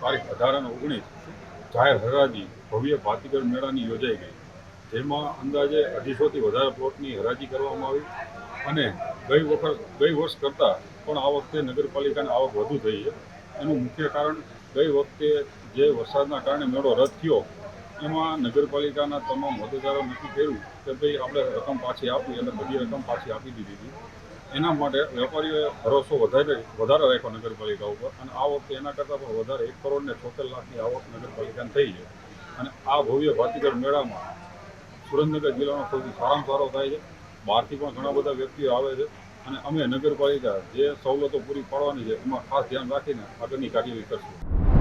તારીખ અઢાર અને ઓગણીસ જાહેર હરાજી ભવ્ય ભાતીગર મેળાની યોજાઈ ગઈ. જેમાં અંદાજે અઢીસોથી વધારે પ્લોટની હરાજી કરવામાં આવી અને ગઈ વખત ગઈ વર્ષ કરતાં પણ આ વખતે નગરપાલિકાની આવક વધુ થઈ છે. એનું મુખ્ય કારણ ગઈ વખતે જે વરસાદના કારણે મેળો રદ થયો, એમાં નગરપાલિકાના તમામ હોદ્દેદારો નક્કી કર્યું કે ભાઈ આપણે રકમ પાછી આપી અને બધી રકમ પાછી આપી દીધી હતી. એના માટે વેપારીઓએ ભરોસો વધારે વધારે રાખ્યો નગરપાલિકા ઉપર. અને આ વખતે એના કરતાં પણ વધારે એક કરોડ ને છોતેર લાખની આવક નગરપાલિકાને થઈ છે. અને આ ભવ્ય ભાતીગઢ મેળામાં સુરેન્દ્રનગર જિલ્લાનો સૌથી સારામાં સારો થાય છે. બહારથી પણ ઘણા બધા વ્યક્તિઓ આવે છે. અને અમે નગરપાલિકા જે સવલતો પૂરી પાડવાની છે, એમાં ખાસ ધ્યાન રાખીને આગળની કાર્યવાહી કરશું.